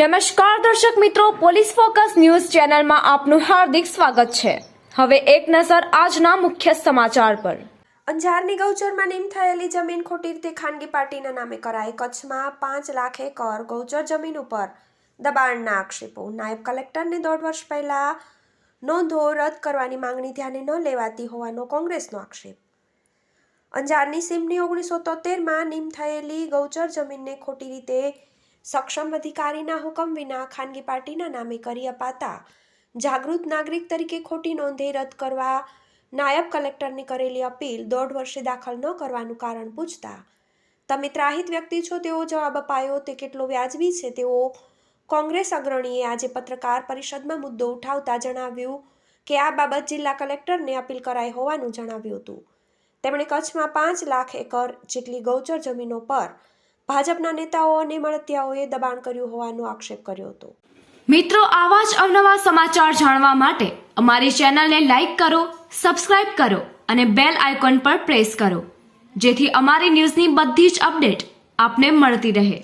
નમસ્કાર દર્શક મિત્રો, પોલીસ ફોકસ ન્યૂઝ ચેનલમાં આપનું હાર્દિક સ્વાગત છે. હવે એક નજર આજના મુખ્ય સમાચાર પર. અંજારની ગૌચરમાં નીમ થયેલી જમીન ખોટી રીતે ખાનગી પાર્ટીના નામે કરાઈ કચ્છમાં પાંચ લાખ એકર ગૌચર જમીન ઉપર દબાણના આક્ષેપો. નાયબ કલેક્ટરને દોઢ વર્ષ પહેલા નોંધો રદ કરવાની માંગણી ધ્યાને ન લેવાતી હોવાનો કોંગ્રેસનો આક્ષેપ. અંજારની સીમની ઓગણીસો તોતેરમાં નીમ થયેલી ગૌચર જમીનને ખોટી રીતે સક્ષમ અધિકારીના હુકમ વિના ખાનગી પાર્ટીના નામે કરી અપાતા. જાગૃત નાગરિક તરીકે ખોટી નોંધે રદ કરવા નાયબ કલેક્ટરની કરેલી અપીલ દોઢ વર્ષે દાખલ ન કરવાનું કારણ પૂછતા. તમે ત્રાહિત વ્યક્તિ છો તેવો જવાબ અપાયો, તે કેટલો વ્યાજબી છે તેવો કોંગ્રેસ અગ્રણીએ આજે પત્રકાર પરિષદમાં મુદ્દો ઉઠાવતા જણાવ્યું કે આ બાબત જિલ્લા કલેક્ટરને અપીલ કરાઈ હોવાનું જણાવ્યું હતું. તેમણે કચ્છમાં પાંચ લાખ એકર જેટલી ગૌચર જમીનો પર ભાજપના નેતાઓ અને મળતિયાઓએ દબાણ કર્યું હોવાનો આક્ષેપ કર્યો હતો. મિત્રો, આવા જ અવનવા સમાચાર જાણવા માટે અમારી ચેનલને લાઇક કરો, સબસ્ક્રાઇબ કરો અને બેલ આઇકોન પર પ્રેસ કરો, જેથી અમારી ન્યૂઝની બધી જ અપડેટ આપને મળતી રહે.